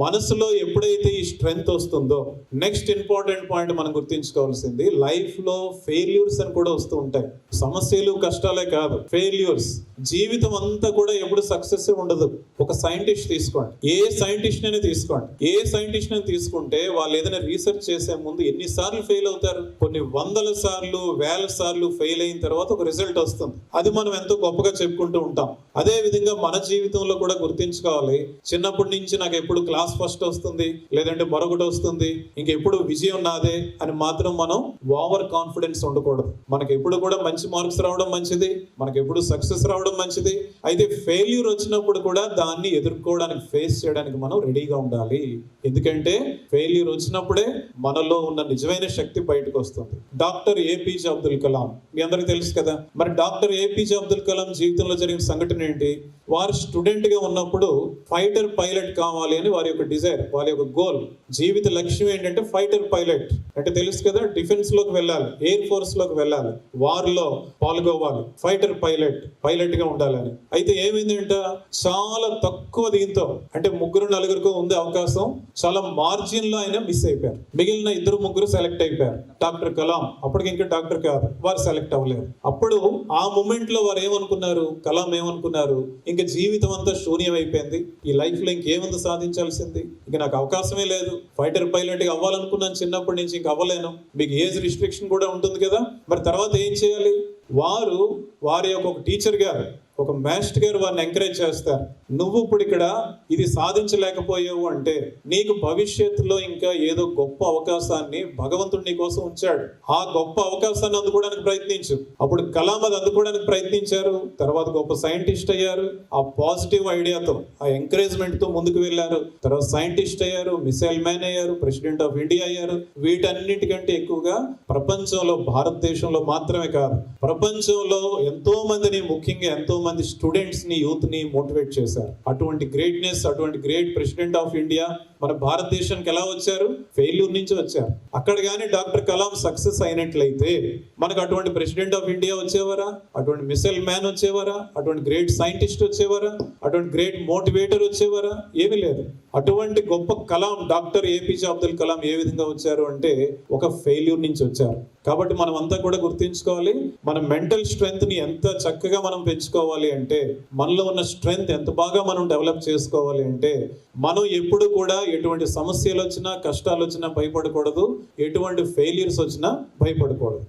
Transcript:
మనసులో ఎప్పుడైతే ఈ స్ట్రెంగ్త్ వస్తుందో నెక్స్ట్ ఇంపార్టెంట్ పాయింట్ మనం గుర్తించుకోవాల్సింది లైఫ్లో ఫెయిల్యూర్స్ అని కూడా వస్తూ ఉంటాయి. సమస్యలు కష్టాలే కాదు ఫెయిల్యూర్స్ జీవితం అంతా కూడా ఎప్పుడు సక్సెస్ ఉండదు. ఒక సైంటిస్ట్ తీసుకోండి. ఏ సైంటిస్ట్ అయినా తీసుకోండి. ఏ సైంటిస్ట్ అయినా తీసుకుంటే వాళ్ళు ఏదైనా రీసెర్చ్ చేసే ముందు ఎన్నిసార్లు ఫెయిల్ అవుతారు? కొన్ని వందల సార్లు వేల సార్లు ఫెయిల్ అయిన తర్వాత ఒక రిజల్ట్ వస్తుంది. అది మనం ఎంతో గొప్పగా చెప్పుకుంటూ ఉంటాం. అదే విధంగా మన జీవితంలో కూడా గుర్తించుకోవాలి. చిన్నప్పటి నుంచి నాకు ఎప్పుడు క్లాస్ ఫస్ట్ వస్తుంది లేదంటే మరొకటి వస్తుంది ఇంకెప్పుడు విజయం నాదే అని మాత్రం మనం ఓవర్ కాన్ఫిడెన్స్ ఉండకూడదు. మనకి ఎప్పుడు కూడా మంచి మార్క్స్ రావడం మంచిది. మనకి ఎప్పుడు సక్సెస్ రావడం మంచిది. అయితే ఫెయిల్యూర్ వచ్చినప్పుడు కూడా దాన్ని ఎదుర్కోవడానికి ఫేస్ చేయడానికి మనం రెడీగా ఉండాలి. ఎందుకంటే ఫెయిల్యూర్ వచ్చినప్పుడే మనలో ఉన్న నిజమైన శక్తి బయటకు వస్తుంది. డాక్టర్ ఏపీజే అబ్దుల్ కలాం మీ అందరికీ తెలుసు కదా? మరి డాక్టర్ ఏపీజే అబ్దుల్ కలాం జీవితంలో జరిగిన సంఘటన ఏంటి? వారు స్టూడెంట్గా ఉన్నప్పుడు ఫైటర్ పైలట్ కావాలి అని వారి యొక్క డిజైర్ వారి యొక్క గోల్ జీవిత లక్ష్యం ఏంటంటే ఫైటర్ పైలట్ అంటే తెలుసు కదా డిఫెన్స్లోకి వెళ్ళాలి ఎయిర్ ఫోర్స్లోకి వెళ్ళాలి వారిలో పాల్గొవాలి ఫైటర్ పైలట్ పైలట్ గా ఉండాలని. అయితే ఏమైందంట? చాలా తక్కువ దీంతో అంటే ముగ్గురు నలుగురికి ఉంది అవకాశం చాలా మార్జిన్లో ఆయన మిస్ అయిపోయారు. మిగిలిన ఇద్దరు ముగ్గురు సెలెక్ట్ అయిపోయారు. డాక్టర్ కలాం అప్పటికి ఇంకా డాక్టర్ కాదు వారు సెలెక్ట్ అవ్వలేదు. అప్పుడు ఆ మూమెంట్లో వారు ఏమనుకున్నారు? కలాం ఏమనుకున్నారు? ఇంకా జీవితం అంతా శూన్యం అయిపోయింది. ఈ లైఫ్లో ఇంకేముంది సాధించాల్సింది? ఇంకా నాకు అవకాశమే లేదు. ఫైటర్ పైలట్గా అవ్వాలనుకున్నాను చిన్నప్పటి నుంచి ఇంకా అవ్వలేను. మీకు ఏజ్ రిస్ట్రిక్షన్ కూడా ఉంటుంది కదా? మరి తర్వాత ఏం చేయాలి? వారు వారి యొక్క ఒక టీచర్ గారు. ఒక మాస్టర్ గారు వారిని ఎంకరేజ్ చేస్తారు. నువ్వు ఇప్పుడు ఇక్కడ ఇది సాధించలేకపోయావు అంటే నీకు భవిష్యత్తులో ఇంకా ఏదో గొప్ప అవకాశాన్ని భగవంతుడు నీ కోసం ఉంచాడు. ఆ గొప్ప అవకాశాన్ని అందుకోవడానికి ప్రయత్నించు. అప్పుడు కలాం అది అందుకోవడానికి ప్రయత్నించారు. తర్వాత గొప్ప సైంటిస్ట్ అయ్యారు. ఆ పాజిటివ్ ఐడియాతో ఆ ఎంకరేజ్మెంట్తో ముందుకు వెళ్ళారు. తర్వాత సైంటిస్ట్ అయ్యారు మిసైల్ మ్యాన్ అయ్యారు ప్రెసిడెంట్ ఆఫ్ ఇండియా అయ్యారు. వీటన్నిటికంటే ఎక్కువగా ప్రపంచంలో భారతదేశంలో మాత్రమే కాదు ప్రపంచంలో ఎంతో మందిని ముఖ్యంగా ఎంతో మంది స్టూడెంట్స్ని యూత్ని మోటివేట్ చేశారు. అటువంటి గ్రేట్నెస్ అటువంటి గ్రేట్ ప్రెసిడెంట్ ఆఫ్ ఇండియా మన భారతదేశానికి ఎలా వచ్చారు? ఫెయిల్యూర్ నుంచి వచ్చారు. అక్కడ కానీ డాక్టర్ కలాం సక్సెస్ అయినట్లయితే మనకు అటువంటి ప్రెసిడెంట్ ఆఫ్ ఇండియా వచ్చేవారా? అటువంటి మిసైల్ మ్యాన్ వచ్చేవారా? అటువంటి గ్రేట్ సైంటిస్ట్ వచ్చేవారా? అటువంటి గ్రేట్ మోటివేటర్ వచ్చేవారా? ఏమీ లేదు. అటువంటి గొప్ప కలాం డాక్టర్ ఏపీజే అబ్దుల్ కలాం ఏ విధంగా వచ్చారు అంటే ఒక ఫెయిల్యూర్ నుంచి వచ్చారు. కాబట్టి మనం అంతా కూడా గుర్తుంచుకోవాలి. మన మెంటల్ స్ట్రెంగ్త్ని ఎంత చక్కగా మనం పెంచుకోవాలి అంటే మనలో ఉన్న స్ట్రెంగ్త్ ఎంత బాగా మనం డెవలప్ చేసుకోవాలి అంటే మనం ఎప్పుడు కూడా ఎటువంటి సమస్యలు వచ్చినా కష్టాలు వచ్చినా భయపడకూడదు. ఎటువంటి ఫెయిల్యూర్స్ వచ్చినా భయపడకూడదు.